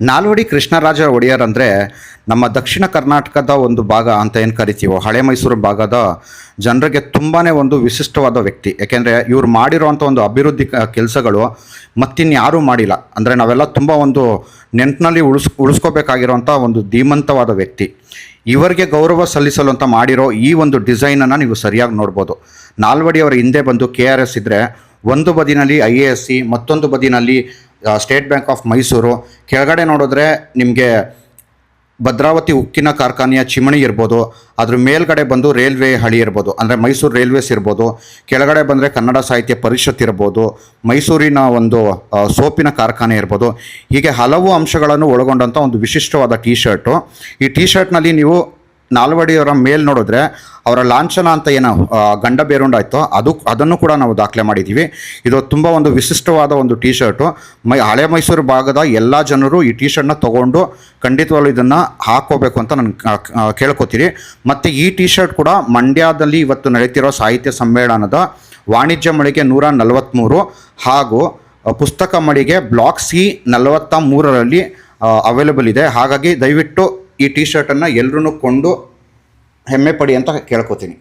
ನಾಲ್ವಡಿ ಕೃಷ್ಣರಾಜ ಒಡೆಯರ್ ಅಂದರೆ ನಮ್ಮ ದಕ್ಷಿಣ ಕರ್ನಾಟಕದ ಒಂದು ಭಾಗ ಅಂತ ಏನು ಕರಿತೀವೋ, ಹಳೆ ಮೈಸೂರು ಭಾಗದ ಜನರಿಗೆ ತುಂಬಾ ಒಂದು ವಿಶಿಷ್ಟವಾದ ವ್ಯಕ್ತಿ. ಯಾಕೆಂದರೆ ಇವ್ರು ಮಾಡಿರೋವಂಥ ಒಂದು ಅಭಿವೃದ್ಧಿ ಕೆಲಸಗಳು ಮತ್ತಿನ್ಯಾರೂ ಮಾಡಿಲ್ಲ. ಅಂದರೆ ನಾವೆಲ್ಲ ತುಂಬ ಒಂದು ನೆಂಟಿನಲ್ಲಿ ಉಳಿಸ್ ಒಂದು ಧೀಮಂತವಾದ ವ್ಯಕ್ತಿ. ಇವರಿಗೆ ಗೌರವ ಸಲ್ಲಿಸಲು ಅಂತ ಮಾಡಿರೋ ಈ ಒಂದು ಡಿಸೈನನ್ನು ನೀವು ಸರಿಯಾಗಿ ನೋಡ್ಬೋದು. ನಾಲ್ವಡಿ ಅವರ ಹಿಂದೆ ಬಂದು ಕೆ ಆರ್ ಎಸ್ ಇದ್ದರೆ ಒಂದು ಬದಿನಲ್ಲಿ ಐ ಎ ಎಸ್ ಸಿ, ಮತ್ತೊಂದು ಬದಿನಲ್ಲಿ ಸ್ಟೇಟ್ ಬ್ಯಾಂಕ್ ಆಫ್ ಮೈಸೂರು ಕೆಳಗಡೆ ನೋಡಿದ್ರೆ ನಿಮಗೆ ಭದ್ರಾವತಿ ಉಕ್ಕಿನ ಕಾರ್ಖಾನೆಯ ಚಿಮಣಿ ಇರ್ಬೋದು, ಅದ್ರ ಮೇಲ್ಗಡೆ ಬಂದು ರೈಲ್ವೆ ಹಳಿ ಇರ್ಬೋದು, ಅಂದರೆ ಮೈಸೂರು ರೈಲ್ವೇಸ್ ಇರ್ಬೋದು, ಕೆಳಗಡೆ ಬಂದರೆ ಕನ್ನಡ ಸಾಹಿತ್ಯ ಪರಿಷತ್ ಇರ್ಬೋದು, ಮೈಸೂರಿನ ಒಂದು ಸೋಪಿನ ಕಾರ್ಖಾನೆ ಇರ್ಬೋದು. ಹೀಗೆ ಹಲವು ಅಂಶಗಳನ್ನು ಒಳಗೊಂಡಂಥ ಒಂದು ವಿಶಿಷ್ಟವಾದ ಟೀ ಶರ್ಟು ಈ ಟೀ ಶರ್ಟ್ನಲ್ಲಿ ನೀವು ನಾಲ್ವಡಿಯವರ ಮೇಲ್ ನೋಡಿದ್ರೆ ಅವರ ಲಾಂಛನ ಅಂತ ಏನು ಗಂಡ ಬೇರುಂಡಾಯ್ತೋ ಅದು, ಅದನ್ನು ಕೂಡ ನಾವು ದಾಖಲೆ ಮಾಡಿದ್ದೀವಿ ಇದು ತುಂಬ ಒಂದು ವಿಶಿಷ್ಟವಾದ ಒಂದು ಟಿ ಶರ್ಟು ಮೈ, ಹಳೆ ಮೈಸೂರು ಭಾಗದ ಎಲ್ಲ ಜನರು ಈ ಟಿ ಶರ್ಟ್ನ ತೊಗೊಂಡು ಖಂಡಿತವಾಗ್ಲೂ ಇದನ್ನು ಹಾಕೋಬೇಕು ಅಂತ ನಾನು ಕೇಳ್ಕೊತೀನಿ ಮತ್ತು ಈ ಟಿ ಶರ್ಟ್ ಕೂಡ ಮಂಡ್ಯದಲ್ಲಿ ಇವತ್ತು ನಡೀತಿರೋ ಸಾಹಿತ್ಯ ಸಮ್ಮೇಳನದ ವಾಣಿಜ್ಯ ಮಳಿಗೆ ನೂರ ನಲವತ್ತ್ಮೂರು ಹಾಗೂ ಪುಸ್ತಕ ಮಳಿಗೆ ಬ್ಲಾಕ್ ಸಿ ನಲವತ್ತ ಮೂರರಲ್ಲಿ ಅವೈಲೇಬಲ್ ಇದೆ. ಹಾಗಾಗಿ ದಯವಿಟ್ಟು ಈ ಟಿ ಶರ್ಟನ್ನು ಎಲ್ಲರೂ ಕೊಂಡು ಹೆಮ್ಮೆ ಪಡಿ ಅಂತ ಕೇಳ್ಕೊತೀನಿ.